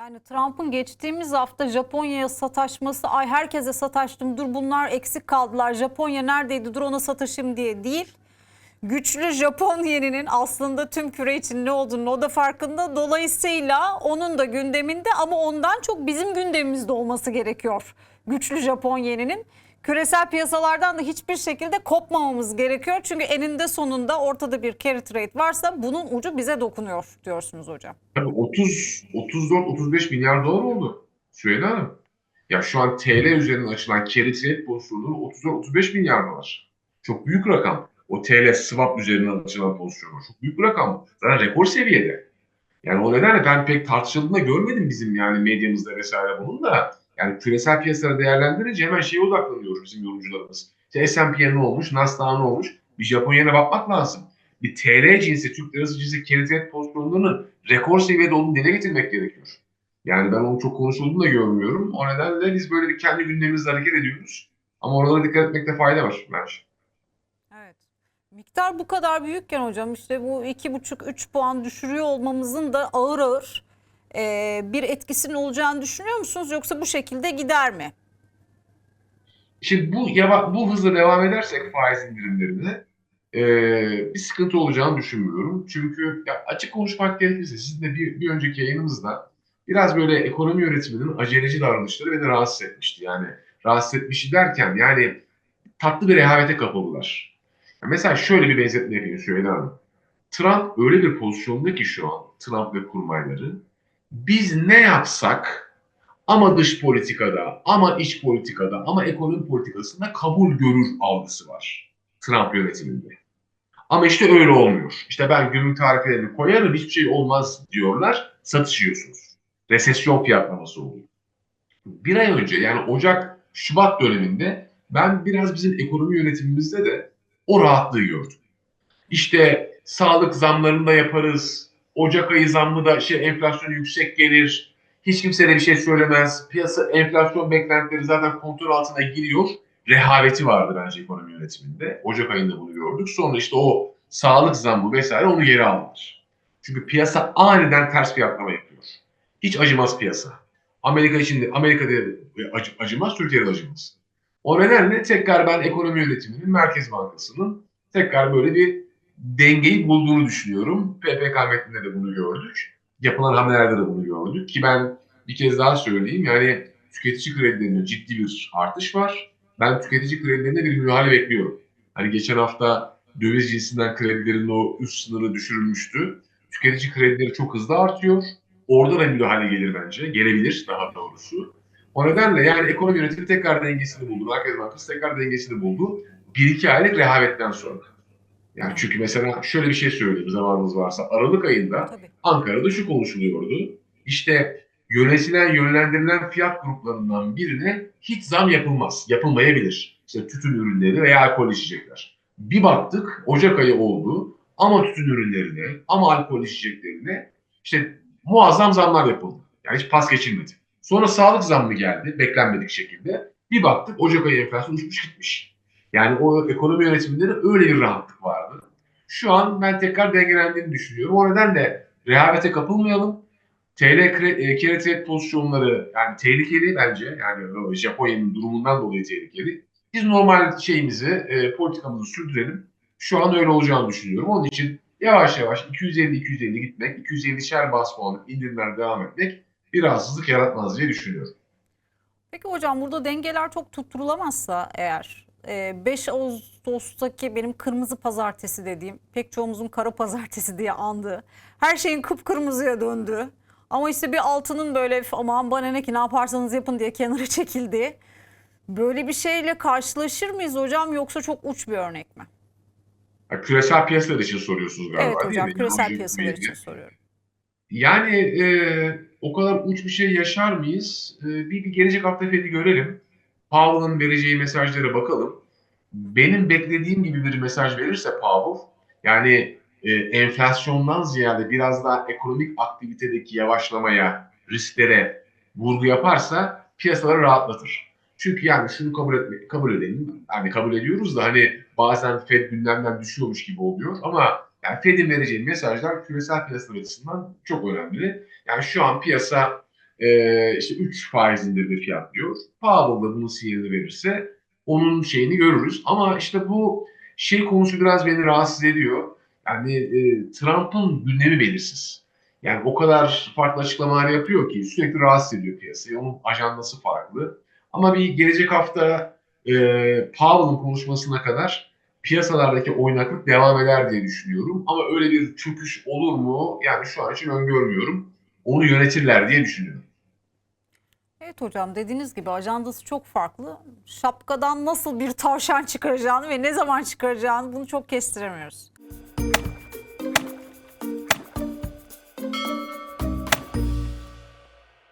Yani Trump'ın geçtiğimiz hafta Japonya'ya sataşması, ay herkese sataştım, dur bunlar eksik kaldılar, Japonya neredeydi, dur ona sataşayım diye değil. Güçlü Japon yeninin aslında tüm küre için ne olduğunu o da farkında. Dolayısıyla onun da gündeminde ama ondan çok bizim gündemimizde olması gerekiyor. Güçlü Japon yeninin. Küresel piyasalardan da hiçbir şekilde kopmamamız gerekiyor. Çünkü eninde sonunda ortada bir carry trade varsa bunun ucu bize dokunuyor diyorsunuz hocam. Tabii 30, 34, 35 milyar dolar oldu Süheyla Hanım. Ya şu an TL üzerinden açılan carry trade pozisyonları 34-35 milyar dolar. Çok büyük rakam. O TL swap üzerinden açılan pozisyonlar çok büyük rakam. Zaten rekor seviyede. Yani o nedenle ben pek tartışıldığını görmedim bizim yani medyamızda vesaire bunun da. Yani küresel piyasaları değerlendirince hemen şeye odaklanıyoruz bizim yorumcularımız. İşte S&P'ye ne olmuş, Nasdaq'a ne olmuş? Bir Japonya'ya bakmak lazım. Bir TL cinsi, Türk lirası cinsi carry trade pozisyonlarının rekor seviyede olduğunu dile getirmek gerekiyor. Yani ben onun çok konuşulduğunu da görmüyorum. O nedenle biz böyle bir kendi gündemimizle hareket ediyoruz. Ama oralara dikkat etmekte fayda var bence. Evet. Miktar bu kadar büyükken hocam işte bu iki buçuk üç puan düşürüyor olmamızın da ağır ağır e, bir etkisinin olacağını düşünüyor musunuz? Yoksa bu şekilde gider mi? Şimdi bu yava, bu hızla devam edersek faiz indirimlerine e, bir sıkıntı olacağını düşünmüyorum. Çünkü ya açık konuşmak gerekirse sizin de bir, bir önceki yayınımızda biraz böyle ekonomi yönetiminin aceleci davranışları beni rahatsız etmişti. Yani rahatsız etmişti derken yani tatlı bir rehavete kapıldılar. Mesela şöyle bir benzetme yapayım Süheyla Hanım. Trump öyle bir pozisyonda ki şu an Trump ve kurmayları biz ne yapsak ama dış politikada, ama iç politikada, ama ekonomi politikasında kabul görür algısı var Trump yönetiminde. Ama işte öyle olmuyor. İşte ben gümrük tarifelerini koyarım hiçbir şey olmaz diyorlar. Satış yiyorsunuz. Resesyon fiyatlaması oluyor. Bir ay önce yani Ocak, Şubat döneminde ben biraz bizim ekonomi yönetimimizde de o rahatlığı gördüm. İşte sağlık zamlarını da yaparız. Ocak ayı zammı da şey enflasyon yüksek gelir. Hiç kimse de bir şey söylemez. Piyasa enflasyon beklentileri zaten kontrol altına giriyor. Rehaveti vardı bence ekonomi yönetiminde. Ocak ayında bunu gördük. Sonra işte o sağlık zammı vesaire onu geri aldılar. Çünkü piyasa aniden ters fiyatlama yapıyor. Hiç acımaz piyasa. Amerika için Amerika'da acı, acımaz, Türkiye'de acımaz. O nedenle tekrar ben ekonomi yönetiminin, Merkez Bankası'nın tekrar böyle bir dengeyi bulduğunu düşünüyorum. PPK metninde de bunu gördük. Yapılan hamlelerde de bunu gördük ki ben bir kez daha söyleyeyim yani tüketici kredilerinde ciddi bir artış var. Ben tüketici kredilerinde bir müdahale bekliyorum. Hani geçen hafta döviz cinsinden kredilerin o üst sınırı düşürülmüştü. Tüketici kredileri çok hızlı artıyor. Orada da müdahale gelir bence. Gelebilir daha doğrusu. O nedenle yani ekonomi yönetimi tekrar dengesini buldu. Merkez Bankası tekrar dengesini buldu. Bir iki aylık rehavetten sonra. Yani çünkü mesela şöyle bir şey söyleyeyim zamanımız varsa. Aralık ayında Tabii. Ankara'da şu konuşuluyordu. İşte yönetilen, yönlendirilen fiyat gruplarından birine hiç zam yapılmaz. Yapılmayabilir. İşte tütün ürünleri veya alkol içecekler. Bir baktık Ocak ayı oldu ama tütün ürünlerine ama alkol içeceklerine işte muazzam zamlar yapıldı. Yani hiç pas geçilmedi. Sonra sağlık zammı geldi beklenmedik şekilde. Bir baktık Ocak ayı enflasyon uçmuş gitmiş. Yani o ekonomi yönetiminde de öyle bir rahatlık vardı. Şu an ben tekrar dengelendiğini düşünüyorum. O nedenle rehavete kapılmayalım. TL e, trade pozisyonları yani tehlikeli bence. Yani Japonya'nın durumundan dolayı tehlikeli. Biz normal şeyimizi, e, politikamızı sürdürelim. Şu an öyle olacağını düşünüyorum. Onun için yavaş yavaş 250-250 gitmek, 250'şer bas puanlık indirimler devam etmek bir rahatsızlık yaratmaz diye düşünüyorum. Peki hocam burada dengeler çok tutturulamazsa eğer 5 Ağustos'taki benim kırmızı pazartesi dediğim pek çoğumuzun kara pazartesi diye andığı her şeyin kıpkırmızıya döndü. Ama işte bir altının böyle "Üf, aman bana ne ki ne yaparsanız yapın diye kenara çekildi. Böyle bir şeyle karşılaşır mıyız hocam yoksa çok uç bir örnek mi? Ha, küresel piyasalar için soruyorsunuz galiba Evet değil hocam mi? küresel piyasalar için soruyorum. Yani e, o kadar uç bir şey yaşar mıyız? E, bir, bir gelecek hafta Fed'i görelim. Powell'ın vereceği mesajlara bakalım. Benim beklediğim gibi bir mesaj verirse Powell, yani e, enflasyondan ziyade biraz daha ekonomik aktivitedeki yavaşlamaya, risklere vurgu yaparsa piyasaları rahatlatır. Çünkü yani şunu kabul etme, kabul edelim. Yani kabul ediyoruz da hani bazen Fed gündemden düşüyormuş gibi oluyor ama yani Fed'in vereceği mesajlar küresel piyasalar açısından çok önemli. Yani şu an piyasa e, işte 3 faiz indirimi fiyatlıyor. Powell da bunun sinyalini verirse onun şeyini görürüz. Ama işte bu şey konusu biraz beni rahatsız ediyor. Yani e, Trump'ın gündemi belirsiz. Yani o kadar farklı açıklamalar yapıyor ki sürekli rahatsız ediyor piyasayı. Onun ajandası farklı. Ama bir gelecek hafta e, Powell'ın konuşmasına kadar piyasalardaki oynaklık devam eder diye düşünüyorum. Ama öyle bir çöküş olur mu? Yani şu an için öngörmüyorum. Onu yönetirler diye düşünüyorum. Evet hocam dediğiniz gibi ajandası çok farklı. Şapkadan nasıl bir tavşan çıkaracağını ve ne zaman çıkaracağını bunu çok kestiremiyoruz.